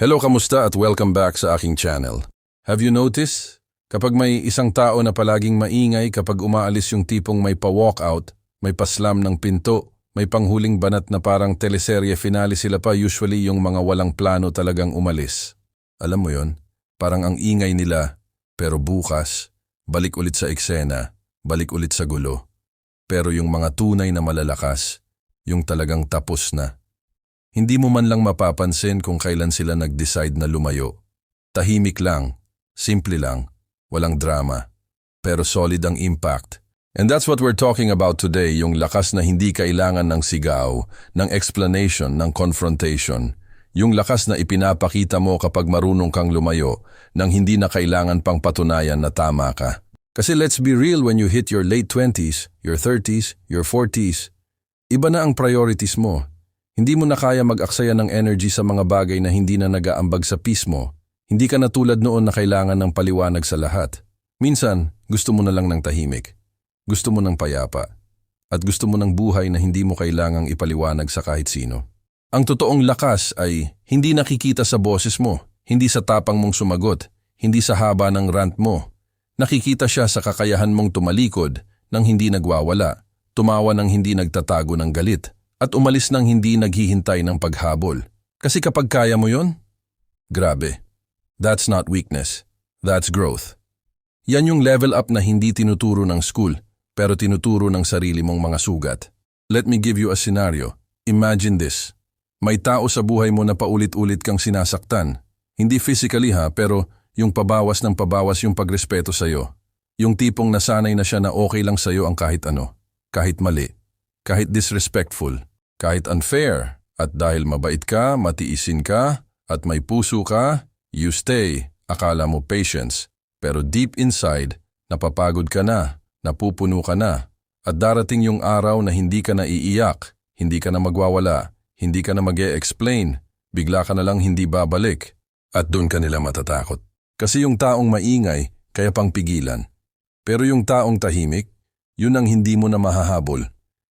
Hello, kamusta at welcome back sa aking channel. Have you noticed? Kapag may isang tao na palaging maingay kapag umaalis yung tipong may pa-walkout, may paslam ng pinto, may panghuling banat na parang teleserye finale sila pa usually yung mga walang plano talagang umalis. Alam mo yon, parang ang ingay nila, pero bukas, balik ulit sa eksena, balik ulit sa gulo. Pero yung mga tunay na malalakas, yung talagang tapos na. Hindi mo man lang mapapansin kung kailan sila nag-decide na lumayo. Tahimik lang, simple lang, walang drama, pero solid ang impact. And that's what we're talking about today, yung lakas na hindi kailangan ng sigaw, ng explanation, ng confrontation. Yung lakas na ipinapakita mo kapag marunong kang lumayo, nang hindi na kailangan pang patunayan na tama ka. Kasi let's be real when you hit your late 20s, your 30s, your 40s, iba na ang priorities mo. Hindi mo na kaya mag-aksaya ng energy sa mga bagay na hindi na nagaambag sa peace mo. Hindi ka na tulad noon na kailangan ng paliwanag sa lahat. Minsan, gusto mo na lang ng tahimik. Gusto mo ng payapa. At gusto mo ng buhay na hindi mo kailangang ipaliwanag sa kahit sino. Ang totoong lakas ay hindi nakikita sa boses mo, hindi sa tapang mong sumagot, hindi sa haba ng rant mo. Nakikita siya sa kakayahan mong tumalikod nang hindi nagwawala, tumawa nang hindi nagtatago ng galit, at umalis nang hindi naghihintay ng paghabol. Kasi kapag kaya mo yon, grabe. That's not weakness. That's growth. Yan yung level up na hindi tinuturo ng school, pero tinuturo ng sarili mong mga sugat. Let me give you a scenario. Imagine this. May tao sa buhay mo na paulit-ulit kang sinasaktan. Hindi physically ha, pero yung pabawas ng pabawas yung pagrespeto sa'yo. Yung tipong nasanay na siya na okay lang sa'yo ang kahit ano. Kahit mali. Kahit disrespectful. Kahit unfair. At dahil mabait ka, matiisin ka, at may puso ka, you stay. Akala mo patience. Pero deep inside, napapagod ka na, napupuno ka na. At darating yung araw na hindi ka na iiyak, hindi ka na magwawala, hindi ka na mag explain bigla ka na lang hindi babalik. At doon ka nila matatakot. Kasi yung taong maingay, kaya pang pigilan. Pero yung taong tahimik, yun ang hindi mo na mahahabol.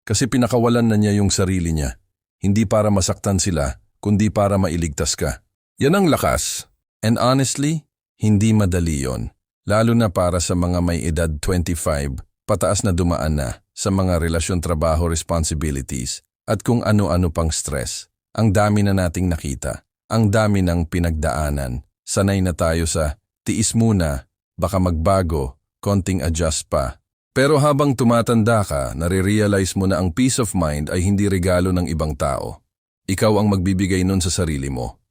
Kasi pinakawalan na niya yung sarili niya. Hindi para masaktan sila, kundi para mailigtas ka. Yan ang lakas. And honestly, hindi madali yon. Lalo na para sa mga may edad 25, pataas na dumaan na sa mga relasyon trabaho responsibilities at kung ano-ano pang stress. Ang dami na nating nakita. Ang dami ng pinagdaanan. Sanay na tayo sa tiis muna, baka magbago, konting adjust pa. Pero habang tumatanda ka, nare-realize mo na ang peace of mind ay hindi regalo ng ibang tao. Ikaw ang magbibigay nun sa sarili mo.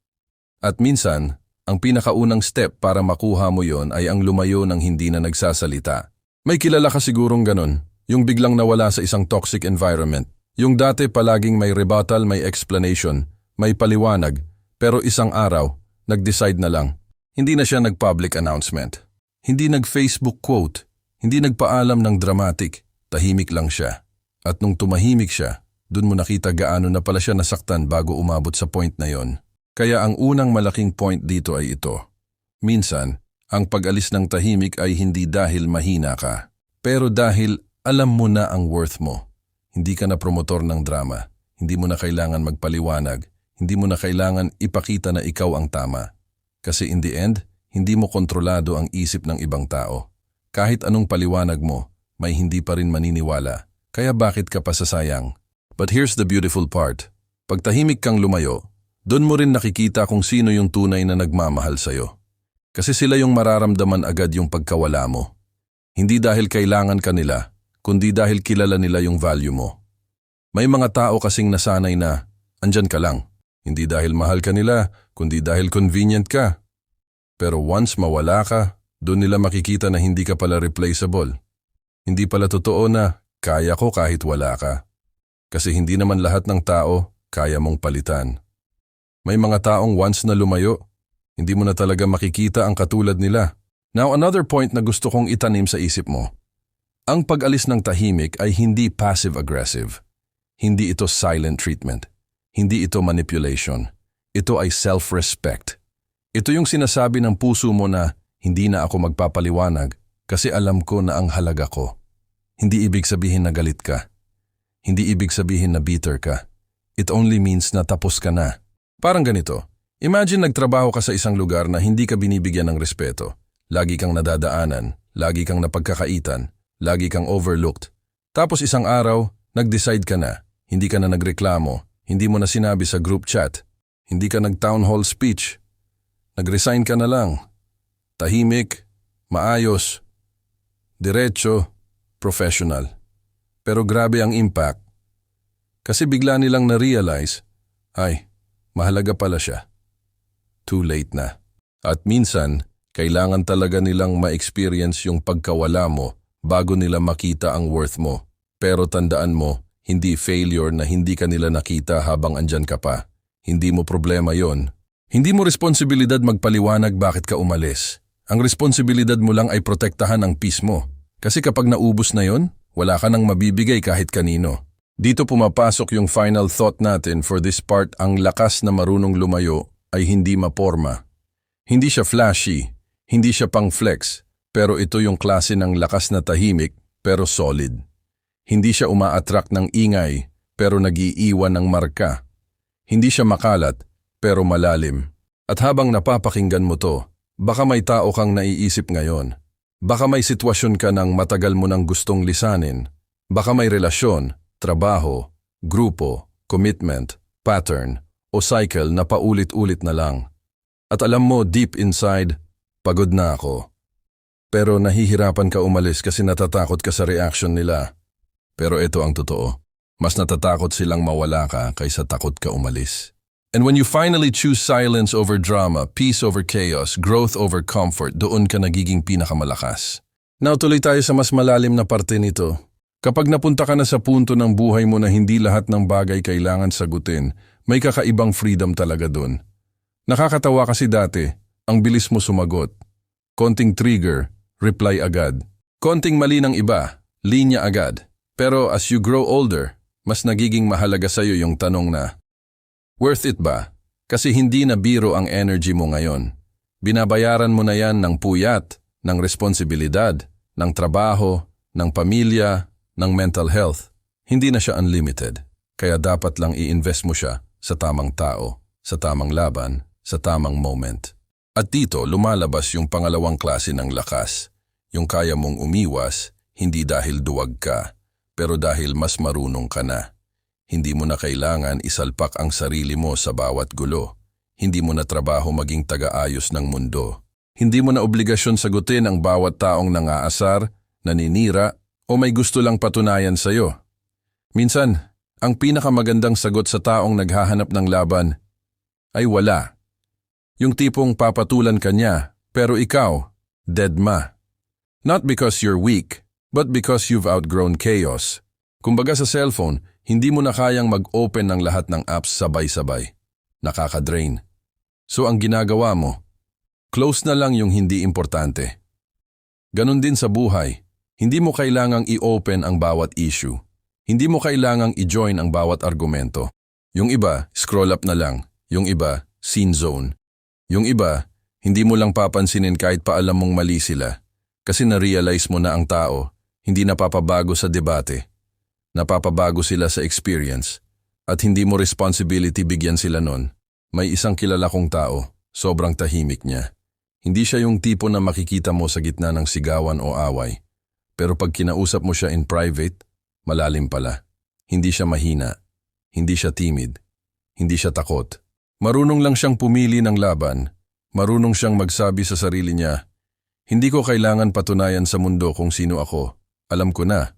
At minsan, ang pinakaunang step para makuha mo yon ay ang lumayo ng hindi na nagsasalita. May kilala ka sigurong ganon, yung biglang nawala sa isang toxic environment. Yung dati palaging may rebuttal, may explanation, may paliwanag, pero isang araw, nag-decide na lang. Hindi na siya nag-public announcement. Hindi nag-Facebook quote. Hindi nagpaalam ng dramatic. Tahimik lang siya. At nung tumahimik siya, dun mo nakita gaano na pala siya nasaktan bago umabot sa point na yon. Kaya ang unang malaking point dito ay ito. Minsan, ang pag-alis ng tahimik ay hindi dahil mahina ka, pero dahil alam mo na ang worth mo. Hindi ka na promotor ng drama. Hindi mo na kailangan magpaliwanag. Hindi mo na kailangan ipakita na ikaw ang tama. Kasi in the end, hindi mo kontrolado ang isip ng ibang tao. Kahit anong paliwanag mo, may hindi pa rin maniniwala. Kaya bakit ka pa sasayang? But here's the beautiful part. Pag tahimik kang lumayo, doon mo rin nakikita kung sino yung tunay na nagmamahal sa'yo. Kasi sila yung mararamdaman agad yung pagkawala mo. Hindi dahil kailangan ka nila, kundi dahil kilala nila yung value mo. May mga tao kasing nasanay na, andyan ka lang. Hindi dahil mahal ka nila, kundi dahil convenient ka. Pero once mawala ka, doon nila makikita na hindi ka pala replaceable. Hindi pala totoo na kaya ko kahit wala ka. Kasi hindi naman lahat ng tao kaya mong palitan. May mga taong once na lumayo, hindi mo na talaga makikita ang katulad nila. Now another point na gusto kong itanim sa isip mo. Ang pag-alis ng tahimik ay hindi passive-aggressive. Hindi ito silent treatment. Hindi ito manipulation. Ito ay self-respect. Ito yung sinasabi ng puso mo na hindi na ako magpapaliwanag kasi alam ko na ang halaga ko. Hindi ibig sabihin na galit ka. Hindi ibig sabihin na bitter ka. It only means na tapos ka na. Parang ganito, Imagine nagtrabaho ka sa isang lugar na hindi ka binibigyan ng respeto. Lagi kang nadadaanan, lagi kang napagkakaitan, lagi kang overlooked. Tapos isang araw, nag-decide ka na. Hindi ka na nagreklamo, hindi mo na sinabi sa group chat, hindi ka nag-town hall speech. Nag-resign ka na lang. Tahimik, maayos, diretso, professional. Pero grabe ang impact. Kasi bigla nilang na-realize, ay, mahalaga pala siya. Too late na. At minsan, kailangan talaga nilang ma-experience yung pagkawala mo bago nila makita ang worth mo. Pero tandaan mo, hindi failure na hindi ka nila nakita habang andyan ka pa. Hindi mo problema yon. Hindi mo responsibilidad magpaliwanag bakit ka umalis. Ang responsibilidad mo lang ay protektahan ang peace mo. Kasi kapag naubos na yon, wala ka nang mabibigay kahit kanino. Dito pumapasok yung final thought natin for this part ang lakas na marunong lumayo ay hindi maporma. Hindi siya flashy, hindi siya pang flex, pero ito yung klase ng lakas na tahimik pero solid. Hindi siya uma-attract ng ingay pero nagiiwan ng marka. Hindi siya makalat pero malalim. At habang napapakinggan mo to, baka may tao kang naiisip ngayon. Baka may sitwasyon ka ng matagal mo nang gustong lisanin. Baka may relasyon, trabaho, grupo, commitment, pattern, o cycle na paulit-ulit na lang. At alam mo deep inside, pagod na ako. Pero nahihirapan ka umalis kasi natatakot ka sa reaction nila. Pero ito ang totoo. Mas natatakot silang mawala ka kaysa takot ka umalis. And when you finally choose silence over drama, peace over chaos, growth over comfort, doon ka nagiging pinakamalakas. Now tuloy tayo sa mas malalim na parte nito. Kapag napunta ka na sa punto ng buhay mo na hindi lahat ng bagay kailangan sagutin, may kakaibang freedom talaga doon. Nakakatawa kasi dati, ang bilis mo sumagot. Konting trigger, reply agad. Konting mali ng iba, linya agad. Pero as you grow older, mas nagiging mahalaga sa'yo yung tanong na, Worth it ba? Kasi hindi na biro ang energy mo ngayon. Binabayaran mo na yan ng puyat, ng responsibilidad, ng trabaho, ng pamilya, ng mental health. Hindi na siya unlimited. Kaya dapat lang i-invest mo siya sa tamang tao, sa tamang laban, sa tamang moment. At dito lumalabas yung pangalawang klase ng lakas. Yung kaya mong umiwas, hindi dahil duwag ka, pero dahil mas marunong ka na. Hindi mo na kailangan isalpak ang sarili mo sa bawat gulo. Hindi mo na trabaho maging taga-ayos ng mundo. Hindi mo na obligasyon sagutin ang bawat taong nangaasar, naninira, o may gusto lang patunayan sa'yo. Minsan, ang pinakamagandang sagot sa taong naghahanap ng laban ay wala. Yung tipong papatulan ka niya, pero ikaw, dead ma. Not because you're weak, but because you've outgrown chaos. Kumbaga sa cellphone, hindi mo na kayang mag-open ng lahat ng apps sabay-sabay. Nakaka-drain. So ang ginagawa mo, close na lang yung hindi importante. Ganon din sa buhay, hindi mo kailangang i-open ang bawat issue. Hindi mo kailangang i-join ang bawat argumento. Yung iba, scroll up na lang. Yung iba, scene zone. Yung iba, hindi mo lang papansinin kahit pa alam mong mali sila. Kasi na-realize mo na ang tao, hindi napapabago sa debate Napapabago sila sa experience at hindi mo responsibility bigyan sila nun. May isang kilala kong tao, sobrang tahimik niya. Hindi siya yung tipo na makikita mo sa gitna ng sigawan o away. Pero pag kinausap mo siya in private, malalim pala. Hindi siya mahina. Hindi siya timid. Hindi siya takot. Marunong lang siyang pumili ng laban. Marunong siyang magsabi sa sarili niya, Hindi ko kailangan patunayan sa mundo kung sino ako. Alam ko na.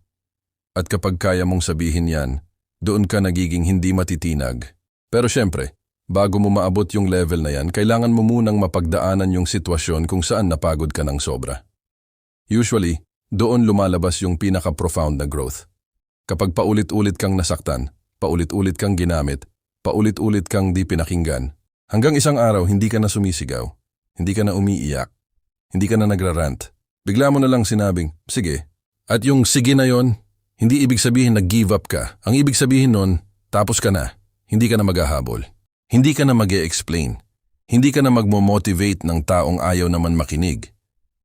At kapag kaya mong sabihin yan, doon ka nagiging hindi matitinag. Pero syempre, bago mo maabot yung level na yan, kailangan mo munang mapagdaanan yung sitwasyon kung saan napagod ka ng sobra. Usually, doon lumalabas yung pinaka-profound na growth. Kapag paulit-ulit kang nasaktan, paulit-ulit kang ginamit, paulit-ulit kang di pinakinggan, hanggang isang araw hindi ka na sumisigaw, hindi ka na umiiyak, hindi ka na nagrarant. Bigla mo na lang sinabing, sige. At yung sige na yon, hindi ibig sabihin nag-give up ka. Ang ibig sabihin nun, tapos ka na. Hindi ka na maghahabol. Hindi ka na mag explain Hindi ka na magmo-motivate ng taong ayaw naman makinig.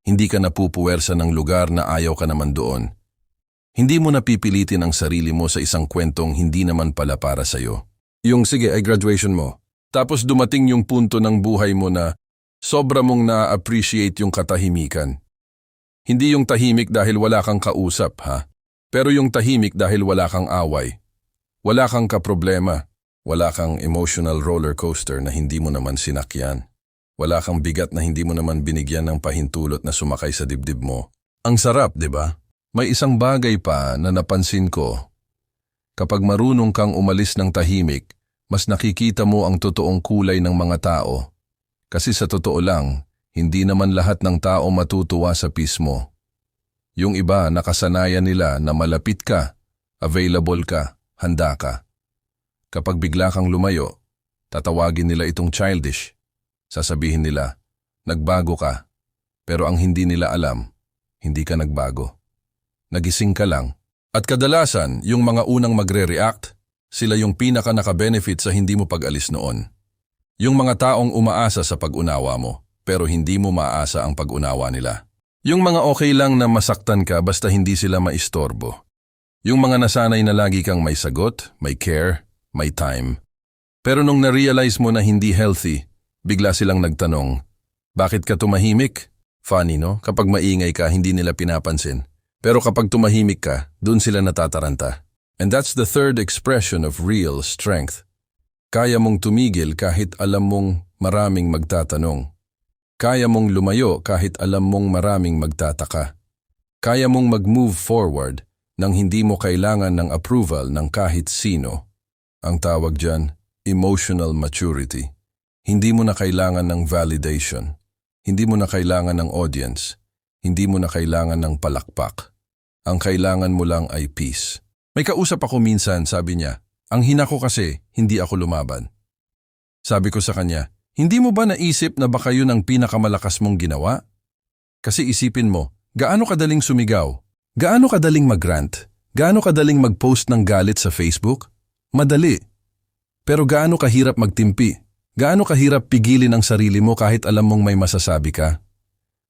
Hindi ka na pupuwersa ng lugar na ayaw ka naman doon. Hindi mo napipilitin ang sarili mo sa isang kwentong hindi naman pala para sa'yo. Yung sige ay graduation mo. Tapos dumating yung punto ng buhay mo na sobra mong na-appreciate yung katahimikan. Hindi yung tahimik dahil wala kang kausap, ha? Pero yung tahimik dahil wala kang away. Wala kang kaproblema. Wala kang emotional roller coaster na hindi mo naman sinakyan. Wala kang bigat na hindi mo naman binigyan ng pahintulot na sumakay sa dibdib mo. Ang sarap, di ba? May isang bagay pa na napansin ko. Kapag marunong kang umalis ng tahimik, mas nakikita mo ang totoong kulay ng mga tao. Kasi sa totoo lang, hindi naman lahat ng tao matutuwa sa peace mo. Yung iba nakasanayan nila na malapit ka, available ka, handa ka. Kapag bigla kang lumayo, tatawagin nila itong childish. Sasabihin nila, nagbago ka. Pero ang hindi nila alam, hindi ka nagbago. Nagising ka lang. At kadalasan, yung mga unang magre-react, sila yung pinaka naka-benefit sa hindi mo pag-alis noon. Yung mga taong umaasa sa pag-unawa mo, pero hindi mo maasa ang pag-unawa nila. Yung mga okay lang na masaktan ka basta hindi sila maistorbo. Yung mga nasanay na lagi kang may sagot, may care, may time. Pero nung na-realize mo na hindi healthy, bigla silang nagtanong, bakit ka tumahimik? Funny no? Kapag maingay ka, hindi nila pinapansin. Pero kapag tumahimik ka, dun sila natataranta. And that's the third expression of real strength. Kaya mong tumigil kahit alam mong maraming magtatanong. Kaya mong lumayo kahit alam mong maraming magtataka. Kaya mong mag-move forward nang hindi mo kailangan ng approval ng kahit sino. Ang tawag dyan, emotional maturity. Hindi mo na kailangan ng validation. Hindi mo na kailangan ng audience. Hindi mo na kailangan ng palakpak. Ang kailangan mo lang ay peace. May kausap ako minsan, sabi niya, ang hina ko kasi, hindi ako lumaban. Sabi ko sa kanya, hindi mo ba naisip na baka yun ang pinakamalakas mong ginawa? Kasi isipin mo, gaano kadaling sumigaw? Gaano kadaling mag-rant? Gaano kadaling mag-post ng galit sa Facebook? Madali. Pero gaano kahirap magtimpi? Gaano kahirap pigilin ang sarili mo kahit alam mong may masasabi ka?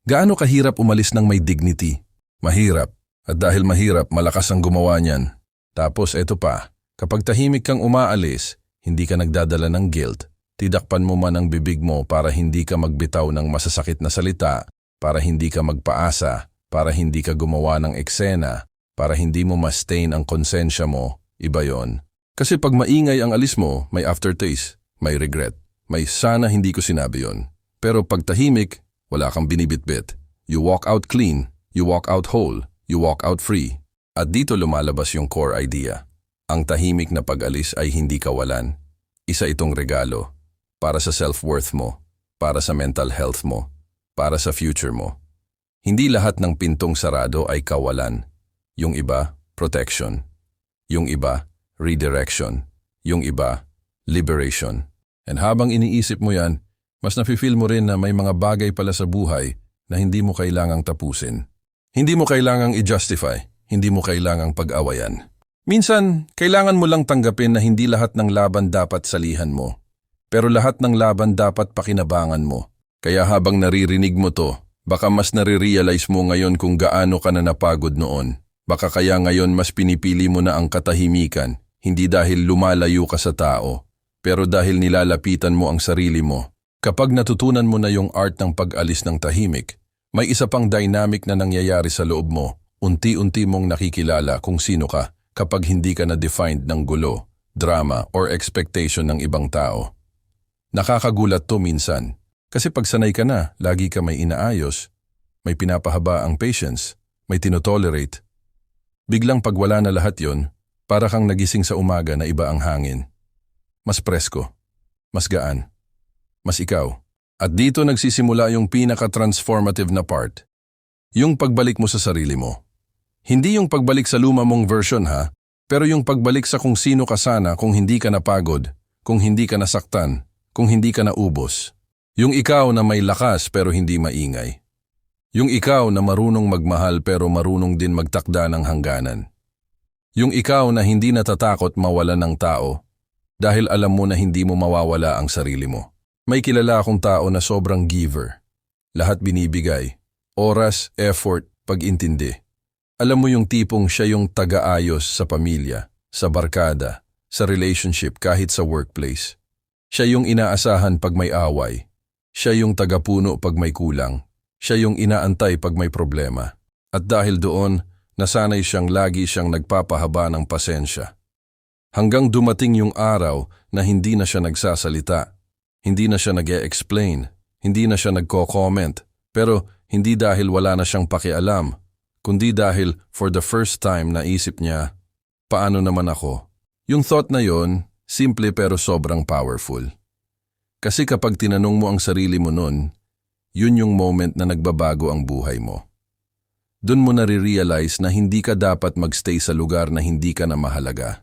Gaano kahirap umalis ng may dignity? Mahirap. At dahil mahirap, malakas ang gumawa niyan. Tapos eto pa, kapag tahimik kang umaalis, hindi ka nagdadala ng guilt, tidakpan mo man ang bibig mo para hindi ka magbitaw ng masasakit na salita, para hindi ka magpaasa, para hindi ka gumawa ng eksena, para hindi mo ma-stain ang konsensya mo, iba yon. Kasi pag maingay ang alis mo, may aftertaste, may regret, may sana hindi ko sinabi yon. Pero pag tahimik, wala kang binibitbit. You walk out clean, you walk out whole, you walk out free. At dito lumalabas yung core idea. Ang tahimik na pag-alis ay hindi kawalan. Isa itong regalo. Para sa self-worth mo. Para sa mental health mo. Para sa future mo. Hindi lahat ng pintong sarado ay kawalan. Yung iba, protection. Yung iba, redirection. Yung iba, liberation. And habang iniisip mo yan, mas nafe-feel mo rin na may mga bagay pala sa buhay na hindi mo kailangang tapusin. Hindi mo kailangang i-justify hindi mo kailangang pag-awayan. Minsan, kailangan mo lang tanggapin na hindi lahat ng laban dapat salihan mo. Pero lahat ng laban dapat pakinabangan mo. Kaya habang naririnig mo to, baka mas nare-realize mo ngayon kung gaano ka na napagod noon. Baka kaya ngayon mas pinipili mo na ang katahimikan, hindi dahil lumalayo ka sa tao, pero dahil nilalapitan mo ang sarili mo. Kapag natutunan mo na yung art ng pag-alis ng tahimik, may isa pang dynamic na nangyayari sa loob mo unti-unti mong nakikilala kung sino ka kapag hindi ka na-defined ng gulo, drama, or expectation ng ibang tao. Nakakagulat to minsan, kasi pag sanay ka na, lagi ka may inaayos, may pinapahaba ang patience, may tinotolerate. Biglang pagwala na lahat yon, para kang nagising sa umaga na iba ang hangin. Mas presko, mas gaan, mas ikaw. At dito nagsisimula yung pinaka-transformative na part, yung pagbalik mo sa sarili mo. Hindi yung pagbalik sa luma mong version ha, pero yung pagbalik sa kung sino ka sana kung hindi ka napagod, kung hindi ka nasaktan, kung hindi ka naubos. Yung ikaw na may lakas pero hindi maingay. Yung ikaw na marunong magmahal pero marunong din magtakda ng hangganan. Yung ikaw na hindi natatakot mawala ng tao dahil alam mo na hindi mo mawawala ang sarili mo. May kilala akong tao na sobrang giver. Lahat binibigay. Oras, effort, pag-intindi. Alam mo yung tipong siya yung taga-ayos sa pamilya, sa barkada, sa relationship kahit sa workplace. Siya yung inaasahan pag may away. Siya yung tagapuno pag may kulang. Siya yung inaantay pag may problema. At dahil doon, nasanay siyang lagi siyang nagpapahaba ng pasensya. Hanggang dumating yung araw na hindi na siya nagsasalita. Hindi na siya nag explain hindi na siya nagko-comment. Pero hindi dahil wala na siyang pakialam, kundi dahil for the first time naisip niya, paano naman ako? Yung thought na yon, simple pero sobrang powerful. Kasi kapag tinanong mo ang sarili mo nun, yun yung moment na nagbabago ang buhay mo. Doon mo nare-realize na hindi ka dapat magstay sa lugar na hindi ka na mahalaga.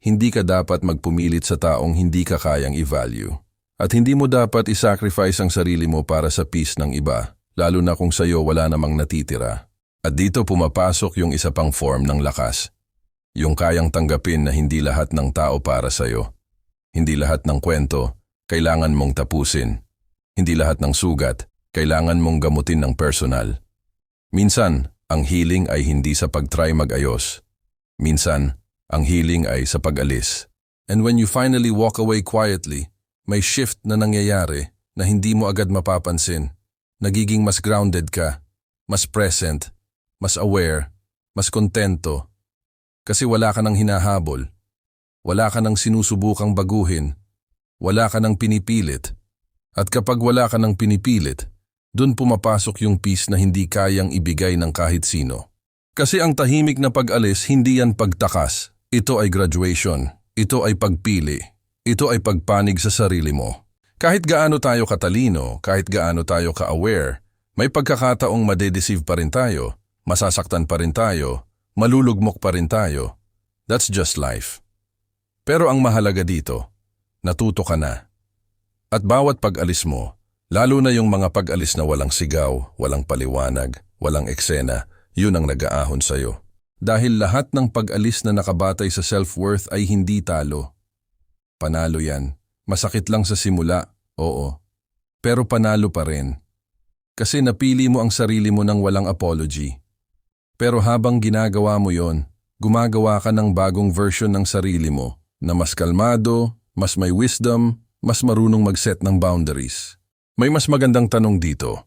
Hindi ka dapat magpumilit sa taong hindi ka kayang i-value. At hindi mo dapat isacrifice ang sarili mo para sa peace ng iba, lalo na kung sayo wala namang natitira. At dito pumapasok yung isa pang form ng lakas. Yung kayang tanggapin na hindi lahat ng tao para sayo. Hindi lahat ng kwento, kailangan mong tapusin. Hindi lahat ng sugat, kailangan mong gamutin ng personal. Minsan, ang healing ay hindi sa pag-try mag-ayos. Minsan, ang healing ay sa pag-alis. And when you finally walk away quietly, may shift na nangyayari na hindi mo agad mapapansin. Nagiging mas grounded ka, mas present, mas aware, mas kontento. Kasi wala ka nang hinahabol. Wala ka nang sinusubukang baguhin. Wala ka nang pinipilit. At kapag wala ka nang pinipilit, dun pumapasok yung peace na hindi kayang ibigay ng kahit sino. Kasi ang tahimik na pag-alis hindi yan pagtakas. Ito ay graduation. Ito ay pagpili. Ito ay pagpanig sa sarili mo. Kahit gaano tayo katalino, kahit gaano tayo ka-aware, may pagkakataong madedeceive pa rin tayo, masasaktan pa rin tayo, malulugmok pa rin tayo. That's just life. Pero ang mahalaga dito, natuto ka na. At bawat pag-alis mo, lalo na yung mga pag-alis na walang sigaw, walang paliwanag, walang eksena, yun ang nag-aahon sa'yo. Dahil lahat ng pag-alis na nakabatay sa self-worth ay hindi talo, Panalo yan. Masakit lang sa simula, oo. Pero panalo pa rin. Kasi napili mo ang sarili mo ng walang apology. Pero habang ginagawa mo yon, gumagawa ka ng bagong version ng sarili mo na mas kalmado, mas may wisdom, mas marunong mag-set ng boundaries. May mas magandang tanong dito.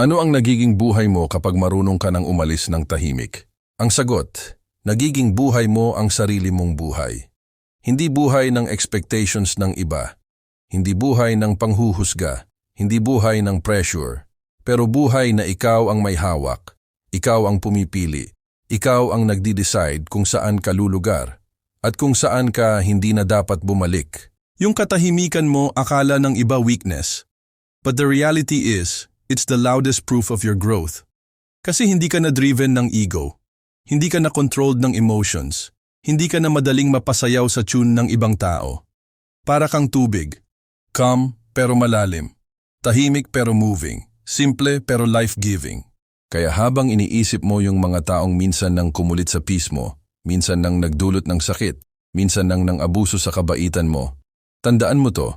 Ano ang nagiging buhay mo kapag marunong ka ng umalis ng tahimik? Ang sagot, nagiging buhay mo ang sarili mong buhay. Hindi buhay ng expectations ng iba. Hindi buhay ng panghuhusga. Hindi buhay ng pressure. Pero buhay na ikaw ang may hawak. Ikaw ang pumipili. Ikaw ang nagdi-decide kung saan ka lulugar. At kung saan ka hindi na dapat bumalik. Yung katahimikan mo akala ng iba weakness. But the reality is, it's the loudest proof of your growth. Kasi hindi ka na driven ng ego. Hindi ka na controlled ng emotions. Hindi ka na madaling mapasayaw sa tune ng ibang tao. Para kang tubig. Calm pero malalim. Tahimik pero moving. Simple pero life-giving. Kaya habang iniisip mo yung mga taong minsan nang kumulit sa peace mo, minsan nang nagdulot ng sakit, minsan nang nang abuso sa kabaitan mo, tandaan mo to,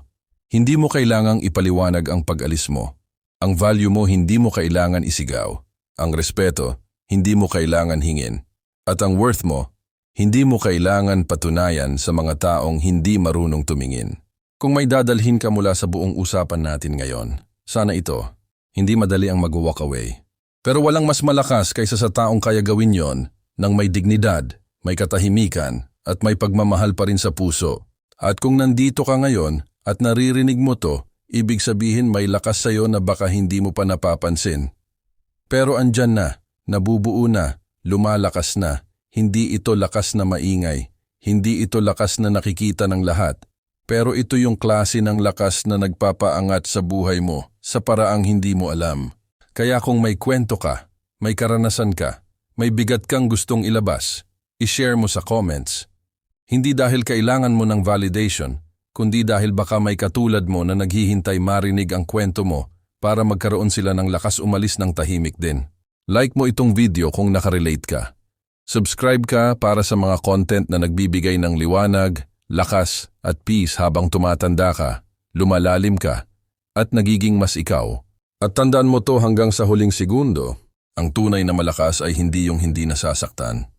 hindi mo kailangang ipaliwanag ang pag-alis mo. Ang value mo hindi mo kailangan isigaw. Ang respeto, hindi mo kailangan hingin. At ang worth mo, hindi mo kailangan patunayan sa mga taong hindi marunong tumingin. Kung may dadalhin ka mula sa buong usapan natin ngayon, sana ito, hindi madali ang mag-walk away. Pero walang mas malakas kaysa sa taong kaya gawin yon nang may dignidad, may katahimikan, at may pagmamahal pa rin sa puso. At kung nandito ka ngayon at naririnig mo to, ibig sabihin may lakas sa'yo na baka hindi mo pa napapansin. Pero andyan na, nabubuo na, lumalakas na, hindi ito lakas na maingay, hindi ito lakas na nakikita ng lahat, pero ito yung klase ng lakas na nagpapaangat sa buhay mo sa paraang hindi mo alam. Kaya kung may kwento ka, may karanasan ka, may bigat kang gustong ilabas, ishare mo sa comments. Hindi dahil kailangan mo ng validation, kundi dahil baka may katulad mo na naghihintay marinig ang kwento mo para magkaroon sila ng lakas umalis ng tahimik din. Like mo itong video kung nakarelate ka. Subscribe ka para sa mga content na nagbibigay ng liwanag, lakas at peace habang tumatanda ka, lumalalim ka, at nagiging mas ikaw. At tandaan mo to hanggang sa huling segundo, ang tunay na malakas ay hindi yung hindi nasasaktan.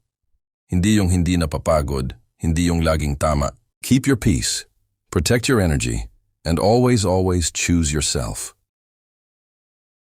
Hindi yung hindi napapagod, hindi yung laging tama. Keep your peace. Protect your energy and always, always choose yourself.